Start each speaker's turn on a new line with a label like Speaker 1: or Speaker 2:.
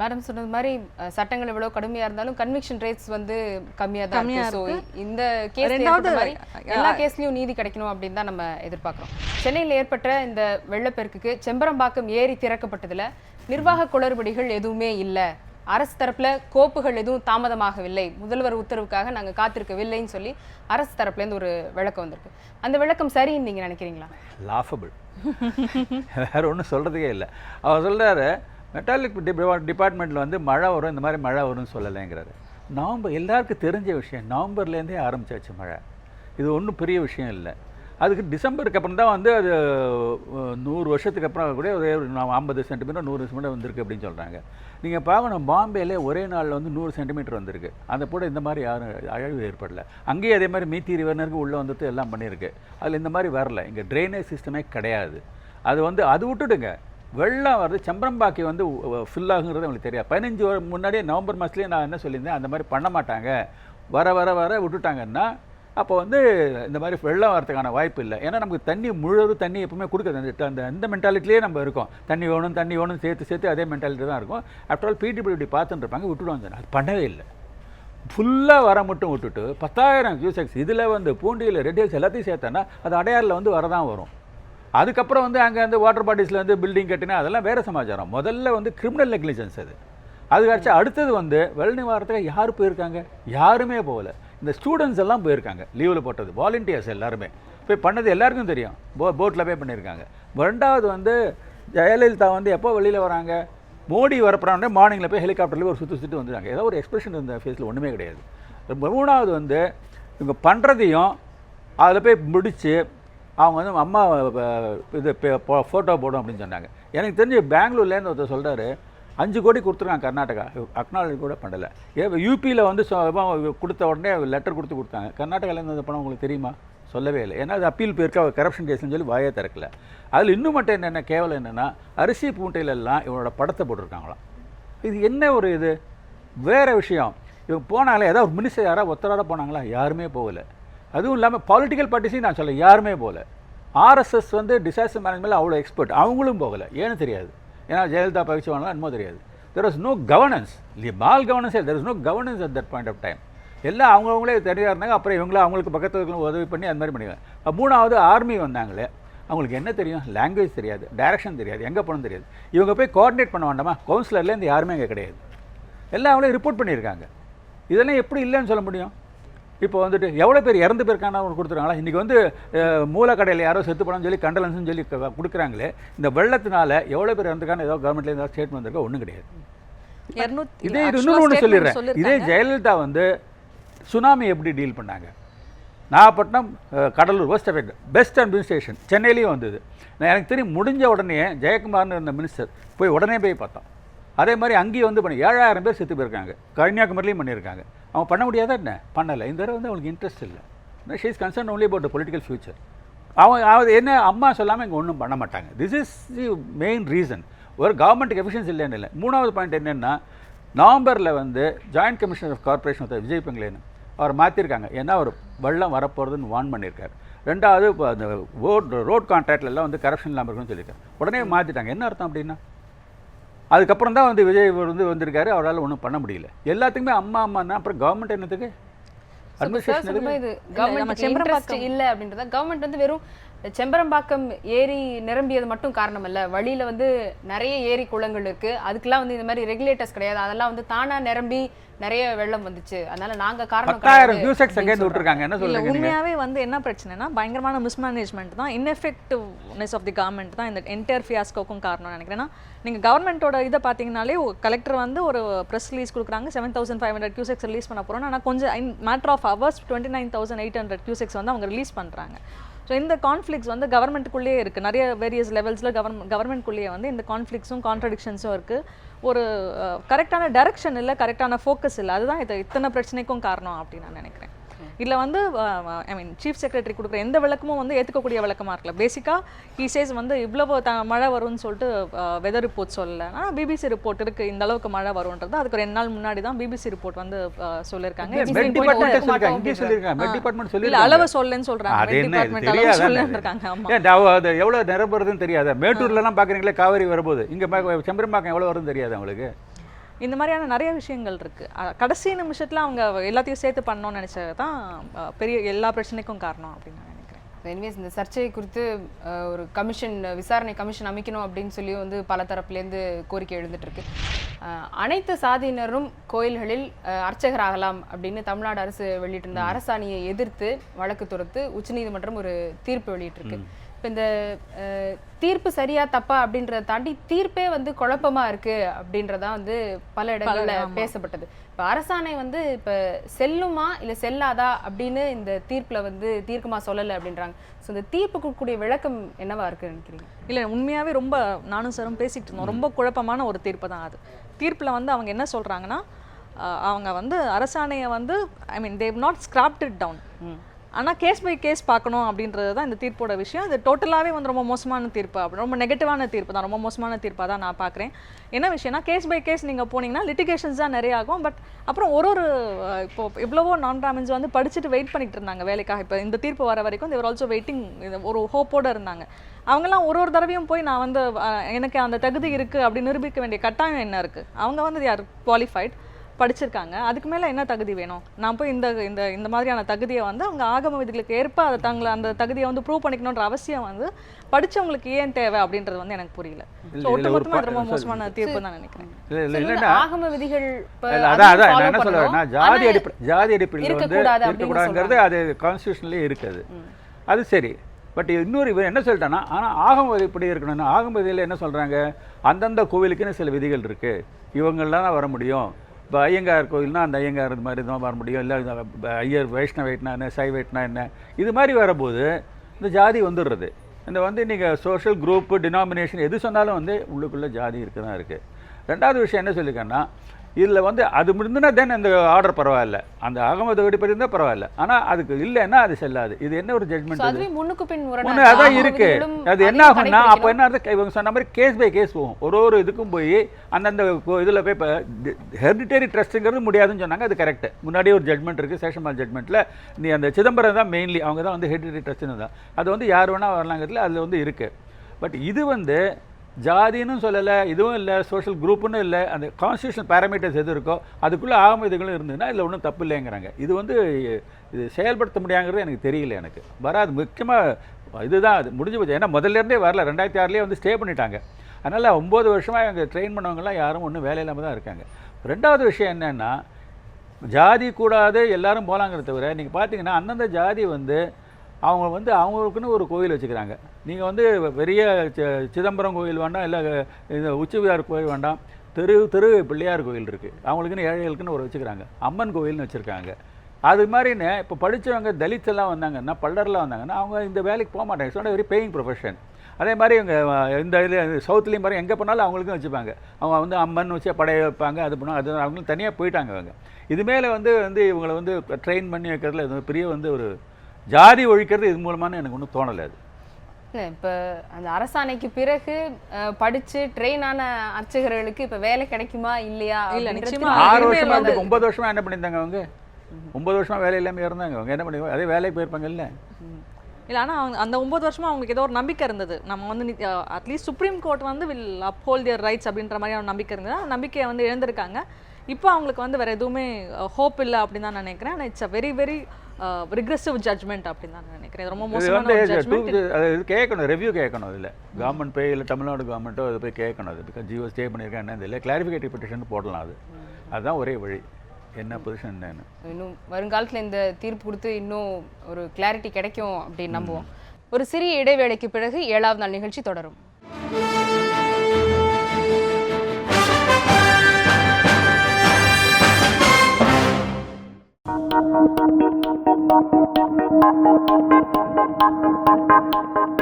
Speaker 1: Madam சொன்னது மாதிரி சட்டங்கள் எவ்வளவு கடுமையா இருந்தாலும் கன்விக்ஷன் ரேட்ஸ் வந்து கம்மியா தான் இருக்கு. இந்த கேஸ் மாதிரி எல்லா கேஸ்லயும் நீதி கிடைக்கணும் அப்படின்னு தான் நம்ம எதிர்பார்க்கிறோம். சென்னையில் ஏற்பட்ட இந்த வெள்ளப்பெருக்குக்கு செம்பரம்பாக்கம் ஏரி திறக்கப்பட்டதுல நிர்வாக குளறுபடிகள் எதுவுமே இல்ல. அரசு தரப்புல கோப்புகள் எதுவும் தாமதமாகவில்லை. முதல்வர் உத்தரவுக்காக நாங்க காத்திருக்கவில்லைன்னு சொல்லி அரசு தரப்புல இருந்து ஒரு விளக்கம் வந்திருக்கு. அந்த விளக்கம் சரின்னு நீங்க நினைக்கிறீங்களா?
Speaker 2: லாஃபபிள் வேற ஒன்றும் சொல்கிறதுக்கே இல்லை. அவர் சொல்கிறாரு மெட்டாலிக் டிபார்ட்மெண்ட்டில் வந்து மழை வரும் இந்த மாதிரி மழை வரும்னு சொல்லலைங்கிறாரு. நவம்பர் எல்லாருக்கும் தெரிஞ்ச விஷயம் நவம்பர்லேருந்தே ஆரம்பிச்சாச்சு மழை. இது ஒன்றும் பெரிய விஷயம் இல்லை. அதுக்கு டிசம்பருக்கு அப்புறம் தான் வந்து அது நூறு வருஷத்துக்கு அப்புறம் கூட ஒரே ஒரு ஐம்பது சென்டிமீட்டர் நூறு சென்டிமீட்டர் வந்திருக்கு அப்படின்னு சொல்கிறாங்க நீங்கள் பார்க்கணும் பாம்பேலே ஒரே நாளில் வந்து நூறு சென்டிமீட்டர் வந்திருக்கு. அந்த கூட இந்த மாதிரி யாரும் அழிவு ஏற்படல. அங்கேயே அதே மாதிரி மீத்தி ரிவர்னருக்கு உள்ளே வந்துட்டு எல்லாம் பண்ணியிருக்கு. அதில் இந்த மாதிரி வரல. இங்கே ட்ரைனேஜ் சிஸ்டமே கிடையாது. அது வந்து அது விட்டுடுங்க. வெள்ளம் வருது செம்பரம்பாக்கி வந்து ஃபில் ஆகுங்கிறது தெரியாது. பதினஞ்சு முன்னாடியே நவம்பர் மாதத்துலேயே நான் என்ன சொல்லியிருந்தேன் அந்த மாதிரி பண்ண மாட்டாங்க. வர வர வர விட்டுட்டாங்கன்னா அப்போ வந்து இந்த மாதிரி வெள்ளம் வரதுக்கான வாய்ப்பு இல்லை. ஏன்னா நமக்கு தண்ணி முழுவதும் தண்ணி எப்பவுமே கொடுக்குறது. அந்த அந்த அந்த நம்ம இருக்கோம். தண்ணி வேணும் தண்ணி வேணும் சேர்த்து சேர்த்து அதே மென்டாலிட்டி தான் இருக்கும். ஆஃப்டர் ஆல் பிடிபிடி பார்த்துட்டு இருப்பாங்க விட்டுடுவாங்க அது பண்ணவே இல்லை. ஃபுல்லாக வர மட்டும் விட்டுட்டு பத்தாயிரம் கியூசெக்ஸ் இதில் வந்து பூண்டியில் ரெட் எல்லாத்தையும் சேர்த்தோன்னா அது அடையாறில் வந்து வரதான் வரும். அதுக்கப்புறம் வந்து அங்கே வந்து வாட்டர் பாடிஸில் வந்து பில்டிங் கட்டினா அதெல்லாம் வேறு சமாச்சாரம். முதல்ல வந்து கிரிமினல் நெக்லிஜென்ஸ் அது. அதுக்கடுத்து அடுத்தது வந்து வெள்ள நிவாரணத்துக்கு யார் போயிருக்காங்க? யாருமே போகல. இந்த ஸ்டூடெண்ட்ஸ் எல்லாம் போயிருக்காங்க. லீவில் போட்டது. வாலண்டியர்ஸ் எல்லாருமே. போய் பண்ணது எல்லாருக்கும் தெரியும். போ போட்டில் போய் பண்ணியிருக்காங்க. ரெண்டாவது வந்து ஜெயலலிதா வந்து எப்போ வெளியில் வராங்க? மோடி வரப்புறாங்க மார்னிங்கில் போய் ஹெலிகாப்டரில் ஒரு சுற்றி சுற்றி வந்துட்டாங்க. ஏதோ ஒரு எக்ஸ்பிரஷன் இருந்த ஃபேஸில் ஒன்றுமே கிடையாது. மூணாவது வந்து இவங்க பண்ணுறதையும் அதில் போய் முடித்து அவங்க வந்து அம்மா இது ஃபோட்டோ போடும் அப்படின்னு சொன்னாங்க. எனக்கு தெரிஞ்சு பெங்களூர்லேருந்து ஒருத்தர் சொல்கிறாரு அஞ்சு கோடி கொடுத்துருக்காங்க கர்நாடகா. அக்னாலஜி கூட பண்ணலை. ஏ யூபியில் வந்து கொடுத்த உடனே லெட்டர் கொடுத்து கொடுத்தாங்க. கர்நாடகாலேருந்து அந்த பணம் உங்களுக்கு தெரியுமா? சொல்லவே இல்லை. ஏன்னா அது அப்பீல் போயிருக்கா கரப்ஷன் கேஸ்னு சொல்லி வாயே திறக்கல. அதில் இன்னும் மட்டும் என்னென்ன கேவலம் என்னென்னா அரிசி பூட்டையிலெல்லாம் இவனோட படத்தை போட்டிருக்காங்களாம். இது என்ன ஒரு இது? வேறு விஷயம். இவங்க போனாங்களே ஏதாவது ஒரு மினிஸ்டர் யாராவது ஒத்தரோட போனாங்களா? யாருமே போகலை. அதுவும் இல்லாமல் பொலிட்டிக்கல் பார்ட்டிஸையும் நான் சொல்ல யாருமே போகல ஆர்எஸ்எஸ் வந்து டிசாஸ்டர் மேனேஜ்மெண்ட்டில் அவ்வளோ எக்ஸ்பர்ட் அவங்களும் போகலை. ஏன்னு தெரியாது. ஏன்னா ஜெயலலிதா பயிற்சி வாங்கலாம் என்னமோ தெரியாது. தெர் வாஸ் நோ கவர்னன்ஸ் இல்லையா mal governance there is no governance at that point of time எல்லாம் அவங்கவுங்களே தெரியாக இருந்தாங்க. அப்புறம் இவங்களும் அவங்களுக்கு பக்கத்தில் உதவி பண்ணி அந்த மாதிரி பண்ணிடுவாங்க மூணாவது ஆர்மி வந்தாங்களே அவங்களுக்கு என்ன தெரியும்? லாங்குவேஜ் தெரியாது. டைரக்ஷன் தெரியாது. எங்கே போகணும் தெரியாது. இவங்க போய் கோஆர்டினேட் பண்ண வேண்டாமா? கவுன்சிலர்லேருந்து யாருமே அங்கே கிடையாது. எல்லாம் அவங்களே ரிப்போர்ட் பண்ணியிருக்காங்க. இதெல்லாம் எப்படி இல்லைன்னு சொல்ல முடியும்? இப்போ வந்துட்டு எவ்வளோ பேர் இறந்து அவங்க கொடுத்துருக்காங்களா? இன்றைக்கி வந்து மூலக்கடையில் யாரோ செத்து போனோம்னு சொல்லி கண்டலன்ஸ்னு சொல்லி கொடுக்குறாங்களே இந்த வெள்ளத்தினால எவ்வளோ பேர் இறந்துக்கான ஏதோ கவர்மெண்ட்லேருந்து ஏதாவது ஸ்டேட்மெண்ட் வந்திருக்கா ஒன்றும் கிடையாது. இதே இன்னொன்று ஒன்று சொல்லிடுறேன். இதே. ஜெயலலிதா வந்து சுனாமி எப்படி டீல் பண்ணாங்க? Nagapattinam Cuddalore worst effect best administration சென்னையிலையும் வந்தது. நான் எனக்கு தெரியும் முடிஞ்ச உடனே ஜெயக்குமார்னு இருந்த மினிஸ்டர் போய் உடனே போய் பார்த்தோம். அதே மாதிரி அங்கேயும் வந்து பண்ணி ஏழாயிரம் பேர் செத்து போயிருக்காங்க. கன்னியாகுமரிலையும் பண்ணியிருக்காங்க. அவன் பண்ண முடியாதா என்ன? பண்ணலை. இந்த தடவை வந்து அவனுக்கு இன்ட்ரெஸ்ட் இல்லை. She is concern only about political future அவன் அவன் என்ன அம்மா சொல்லாமல் இங்கே ஒன்றும் பண்ண மாட்டாங்க. This is the main reason ஒரு கவர்மெண்ட்டுக்கு எஃபிஷியன்ஸ் இல்லைன்னு இல்லை. மூணாவது பாயிண்ட் என்னென்னா நவம்பரில் வந்து joint commissioner of corporation of Vijay பெங்களேன்னு அவர் மாற்றிருக்காங்க ஏன்னா அவர் வெள்ளம் வரப்போகிறதுன்னு வார்ன் பண்ணியிருக்காரு ரெண்டாவது இப்போ அந்த ரோட் ரோட் கான்ட்ராக்ட்லாம் வந்து கரப்ஷன் இல்லாமல் இருக்குன்னு சொல்லியிருக்காரு உடனே மாற்றிட்டாங்க என்ன அர்த்தம் அப்படின்னா அதுக்கப்புறம் தான் வந்து விஜய் வந்து வந்திருக்காரு. அவரால் ஒன்றும் பண்ண முடியல. எல்லாத்துக்குமே அம்மா அம்மான்னா அப்புறம் கவர்மெண்ட் என்னத்துக்கு? அட்மினிஸ்ட்ரேஷன்
Speaker 1: இது கவர்மெண்ட் இல்ல அப்படின்றத கவர்மெண்ட் வந்து வெறும் செம்பரம்பாக்கம் ஏரி நிரம்பியது மட்டும் காரணம் இல்ல வழியில வந்து நிறைய ஏரி குளங்கள் இருக்கு. அதுக்கெல்லாம் வந்து இந்த மாதிரி ரெகுலேட்டர்ஸ் கிடையாது. அதெல்லாம் வந்து தானா நிரம்பி நிறைய வெள்ளம் வந்துச்சு. அதனால நாங்க காரணம்.
Speaker 2: விட்டுருக்காங்க. என்ன
Speaker 3: உண்மையாவே வந்து என்ன பிரச்சனைனா பயங்கரமான மிஸ்மேனேஜ்மெண்ட் தான் ineffectiveness ஆஃப் தி கவர்மெண்ட் தான் இந்த என்டையர் ஃபியாஸ்கோக்கும் காரணம் நினைக்கிறேன் ஏன்னா நீங்க கவர்மெண்ட்டோட இதை பார்த்தீங்கனாலே கலெக்டர் வந்து ஒரு ப்ரெஸ் ரிலீஸ் கொடுக்குறாங்க seven thousand five hundred cusecs release பண்ண போறோம் ஆனால் கொஞ்சம் matter of hours twenty nine thousand eight hundred cusecs வந்து அவங்க ரிலீஸ் பண்றாங்க. ஸோ இந்த கான்ஃப்ளிக்ஸ் வந்து கவர்மெண்ட்டுக்குள்ளேயே இருக்குது நிறைய வேரியஸ் லெவல்ஸில் கவர்மெண்ட் கவர்மெண்ட்குள்ளேயே வந்து இந்த கான்ஃப்ளிக்ஸும் கான்ட்ரடிக்ஷன்ஸும் இருக்குது ஒரு கரெக்டான டைரக்ஷன் இல்லை கரெக்டான ஃபோக்கஸ் இல்லை. அதுதான் இது இத்தனை பிரச்சனைக்கும் காரணம் அப்படின்னு நான் நினைக்கிறேன். இதில் வந்து ஐ மீன் சீஃப் செக்ரட்டரி கொடுக்குற எந்த விளக்கமும் வந்து ஏற்றுக்கக்கூடிய விளக்கமாக இருக்கல. பேசிக்காக ஹீசேஸ் வந்து இவ்வளவு த மழை வரும்னு சொல்லிட்டு வெதர் ரிப்போர்ட் சொல்லலை. ஆனால் பிபிசி ரிப்போர்ட் இருக்குது இந்த அளவுக்கு மழை வரும்ன்றது அதுக்கு ரெண்டு நாள் முன்னாடி தான் பிபிசி ரிப்போர்ட் வந்து சொல்லியிருக்காங்க இல்ல அளவு சொல்லுன்னு
Speaker 2: அது எவ்வளோ நிரம்புறதுன்னு தெரியாதா. மேட்டூர்லலாம் பார்க்குறீங்களே காவேரி வரும்போது. இங்கே செம்பரம்பாக்கம் எவ்வளோ வரும்னு தெரியாது அவங்களுக்கு
Speaker 3: இந்த மாதிரியான நிறைய விஷயங்கள் இருக்குது கடைசி நிமிஷத்தில் அவங்க எல்லாத்தையும் சேர்த்து பண்ணணும்னு நினச்சது தான் பெரிய எல்லா பிரச்சனைக்கும் காரணம் அப்படின்னு நான் நினைக்கிறேன்.
Speaker 1: எனிவேஸ் இந்த சர்ச்சை குறித்து அஹ், ஒரு கமிஷன் விசாரணை கமிஷன் அமைக்கணும் அப்படின்னு சொல்லி வந்து பல தரப்புலேருந்து கோரிக்கை எழுந்துட்டு இருக்கு அஹ், அனைத்து சாதியினரும் கோயில்களில் அர்ச்சகராகலாம் அப்படின்னு தமிழ்நாடு அரசு வெளியிட்டிருந்த அரசாணியை எதிர்த்து வழக்கு தொடுத்து உச்சநீதிமன்றம் ஒரு தீர்ப்பு வெளியிட்டிருக்கு. இப்போ இந்த தீர்ப்பு சரியா தப்பா அப்படின்றத தாண்டி தீர்ப்பே வந்து குழப்பமா இருக்கு அப்படின்றதா வந்து பல இடங்கள்ல. பேசப்பட்டது. இப்போ அரசாணை வந்து இப்போ செல்லுமா இல்லை செல்லாதா அப்படின்னு இந்த தீர்ப்புல வந்து தீர்க்கமா சொல்லலை அப்படின்றாங்க. ஸோ இந்த தீர்ப்பு கொடுக்கக்கூடிய விளக்கம் என்னவா இருக்குன்னு நினைக்கிறீங்க?
Speaker 3: இல்லை உண்மையாகவே ரொம்ப நானும் சாரும் பேசிகிட்டு இருந்தோம். ரொம்ப குழப்பமான ஒரு தீர்ப்பு தான் அது. தீர்ப்பில் வந்து அவங்க என்ன சொல்கிறாங்கன்னா அவங்க வந்து அரசாணையை வந்து I mean they not scrapped it down ஆனால் கேஸ் பை கேஸ் பார்க்கணும் அப்படின்றது தான் இந்த தீர்ப்போட விஷயம். இது டோட்டலாகவே வந்து ரொம்ப மோசமான தீர்ப்பு அப்படி ரொம்ப நெகட்டிவான தீர்ப்பு தான் ரொம்ப மோசமான தீர்ப்பாக தான் நான் பார்க்குறேன். என்ன விஷயம்னா கேஸ் பை கேஸ் நீங்கள் போனீங்கன்னா லிட்டிகேஷன்ஸ் தான் நிறைய ஆகும். பட் அப்புறம் ஒரு ஒரு இப்போ எவ்வளவோ நான் பிராமின்ஸ் வந்து படிச்சுட்டு வெயிட் பண்ணிட்டு இருந்தாங்க வேலைக்காக. இப்போ இந்த தீர்ப்பு வர வரைக்கும் தேவர் ஆல்சோ வெயிட்டிங் ஒரு ஹோப்போட இருந்தாங்க. அவங்கெல்லாம் ஒரு ஒரு தடவையும் போய் நான் வந்து எனக்கு அந்த தகுதி இருக்குது அப்படி நிரூபிக்க வேண்டிய கட்டாயம் என்ன இருக்குது அவங்க வந்து யார்? குவாலிஃபைட் படிச்சிருக்காங்க. அதுக்கு மேலே என்ன தகுதி வேணும்? நான் போய் இந்த இந்த இந்த மாதிரியான தகுதியை வந்து அவங்க ஆகம விதிகளுக்கு ஏற்ப அதை தங்களை அந்த தகுதியை வந்து ப்ரூவ் பண்ணிக்கணுன்ற அவசியம் வந்து படிச்சவங்களுக்கு ஏன் தேவை அப்படின்றது வந்து எனக்கு புரியல. ஒட்டுமொத்தமாக ரொம்ப மோசமான தீர்ப்பு தான் நினைக்கிறேன்.
Speaker 1: ஆகம விதிகள்
Speaker 2: அதான் அதான் என்ன சொல்ல
Speaker 1: பண்ணணும்.
Speaker 2: வரேன்னா ஜாதி அடிப்படை ஜாதி அடிப்படையில் வந்து இருக்கக்கூடாதுங்கிறது அது கான்ஸ்டியூஷன்லேயே இருக்குது. அது சரி. பட் இன்னொரு இவர் என்ன சொல்லிட்டான்னா ஆனால் ஆகம இப்படி இருக்கணும்னா ஆகம விதியில் என்ன சொல்கிறாங்க அந்தந்த கோவிலுக்குன்னு சில விதிகள் இருக்குது இவங்கெல்லாம் தான் வர முடியும். இப்போ ஐயங்கார் கோயில்னா அந்த ஐயங்கார் இது மாதிரி தான் வர முடியும்? இல்லை ஐயர் வைஷ்ணவேட்னா என்ன சைவேட்னா என்ன? இது மாதிரி வரும்போது இந்த ஜாதி வந்துடுறது. இந்த வந்து நீங்கள் சோஷியல் குரூப்பு டினாமினேஷன் எது சொன்னாலும் வந்து உள்ளுக்குள்ளே ஜாதி இருக்க தான் இருக்குது ரெண்டாவது விஷயம் என்ன சொல்லியிருக்கேன்னா இதில் வந்து அது முடிந்துனா தென் அந்த ஆர்டர் பரவாயில்ல. அந்த ஆகமத வெடிப்படி இருந்தால் பரவாயில்ல. ஆனால் அதுக்கு இல்லைன்னா அது செல்லாது. இது என்ன ஒரு ஜட்மெண்ட்
Speaker 1: முன்னுக்கு பின்.
Speaker 2: அதான் இருக்கு. அது என்ன ஆகும்னா அப்போ. என்ன இவங்க சொன்ன மாதிரி கேஸ் பை கேஸ் போகும். ஒரு ஒரு இதுக்கும் போய் அந்தந்த இதில் போய் இப்போ ஹெரிடிட்டரி ட்ரஸ்ட்டுங்கிறது முடியாதுன்னு சொன்னாங்க. அது கரெக்ட் முன்னாடியே ஒரு ஜட்மெண்ட் இருக்குது சேஷமால் ஜட்மெண்ட்டில் நீ அந்த சிதம்பரம் தான் மெயின்லி அவங்க தான் வந்து ஹெரிடிட்டரி ட்ரஸ்ட்டுன்னு தான் அது வந்து யார் வேணால் வரலாங்கிறதுல அதில் வந்து இருக்குது பட் இது வந்து ஜாதின்னு சொல்லலை இதுவும் இல்லை சோஷியல் குரூப்புன்னு இல்லை அந்த கான்ஸ்டியூஷன் பேராமீட்டர்ஸ் எது இருக்கோ அதுக்குள்ளே ஆகும் இதுகளும் இருந்ததுன்னா இதில் ஒன்றும் தப்பு இல்லைங்கிறாங்க. இது வந்து இது செயல்படுத்த முடியாங்கிறது எனக்கு தெரியல எனக்கு. வராது முக்கியமாக இதுதான் அது முடிஞ்சு போச்சு. ஏன்னா முதல்ல இருந்தே வரல ரெண்டாயிரத்தி ஆறுலேயே வந்து ஸ்டே பண்ணிட்டாங்க. அதனால் ஒம்பது வருஷமாக இவங்க ட்ரெயின் பண்ணவங்கலாம் யாரும் ஒன்றும் வேலை இல்லாமல் தான் இருக்காங்க. ரெண்டாவது விஷயம் என்னென்னா ஜாதி கூடாது எல்லாரும் போகலாங்கிறத தவிர நீங்கள் பார்த்தீங்கன்னா அந்தந்த ஜாதி வந்து அவங்க வந்து அவங்களுக்குன்னு ஒரு கோயில் வச்சுக்கிறாங்க. நீங்கள் வந்து பெரிய சி- சிதம்பரம் கோயில் வேண்டாம் இல்லை இந்த உச்சிவியார் கோயில் வேண்டாம். தெரு தெரு பிள்ளையார் கோயில் இருக்குது அவங்களுக்குன்னு ஏழைகளுக்குன்னு ஒரு வச்சுக்கிறாங்க. அம்மன் கோயில்னு வச்சுருக்காங்க. அது மாதிரின்னு இப்போ படித்தவங்க தலித் எல்லாம் வந்தாங்கன்னா பல்லர்லாம் வந்தாங்கன்னா அவங்க இந்த வேலைக்கு போக மாட்டாங்க. சொன்ன வெரி பேயிங் ப்ரொஃபஷன். அதே மாதிரி இவங்க இந்த இது சவுத்துலேயும் பாருங்கள் எங்கே போனாலும் அவங்களுக்கும் வச்சுப்பாங்க. அவங்க வந்து அம்மன் வச்சு படைய வைப்பாங்க அது பண்ணுவாங்க அது அவங்களும் தனியாக போயிட்டாங்க அவங்க இதுமேலே வந்து வந்து இவங்களை வந்து ட்ரெயின் பண்ணி வைக்கிறதுல இது பெரிய வந்து ஒரு ஜாதி ஒழிக்கிறது இது மூலமான எனக்கு ஒன்றும் தோணலை அது.
Speaker 1: இல்ல, இப்ப அந்த அரசாணைக்கு பிறகு படிச்சு ட்ரெயின் ஆன அர்ச்சகர்களுக்கு இப்ப வேலை கிடைக்குமா இல்லையா
Speaker 3: இல்ல, நிச்சயமா.
Speaker 2: ஆறு வருஷமா ஒன்பது வருஷமா என்ன பண்ணியிருந்தாங்க அவங்க? ஒன்பது வருஷமா வேலை இல்லாமல் இருந்தாங்க அவங்க. என்ன பண்ணி அதே வேலைக்கு போயிருப்பாங்கல்ல?
Speaker 3: இல்லை ஆனால் அவங்க அந்த ஒம்பது வருஷமா அவங்களுக்கு ஏதோ ஒரு நம்பிக்கை இருந்தது. நம்ம வந்து அட்லீஸ்ட் சுப்ரீம் கோர்ட் வந்து வில் uphold their ரைட்ஸ் அப்படின்ற மாதிரியான நம்பிக்கை இருந்தது. அந்த நம்பிக்கையை வந்து இழந்திருக்காங்க. இப்போ அவங்களுக்கு வந்து வேற எதுவுமே ஹோப் இல்லை அப்படின்னு தான் நான் நினைக்கிறேன். ஆனால் it's a very very regressive judgment அப்படின்னு தான் நான் நினைக்கிறேன். இது ரொம்ப மோசமான
Speaker 2: அது இது கேட்கணும் ரிவ்யூ கேட்கணும் இதில். கவர்மெண்ட் போய் இல்லை தமிழ்நாடு கவர்மெண்ட்டோ அது போய் கேட்கணும் அது. பிகாஸ் ஜியோ ஸ்டே பண்ணியிருக்கேன் என்ன இல்லை கிளாரிஃபிகேட்டிவ் பெட்டிஷன் போடலாம் அது. அதுதான் ஒரே வழி. என்ன பொசிஷன் என்னன்னு.
Speaker 1: இன்னும் வருங்காலத்துல இந்த தீர்ப்பு கொடுத்து இன்னும் ஒரு கிளாரிட்டி கிடைக்கும் அப்படின்னு நம்புவோம். ஒரு சிறிய இடைவேளைக்கு பிறகு ஏழாவது நாள் நிகழ்ச்சி தொடரும். Thank you.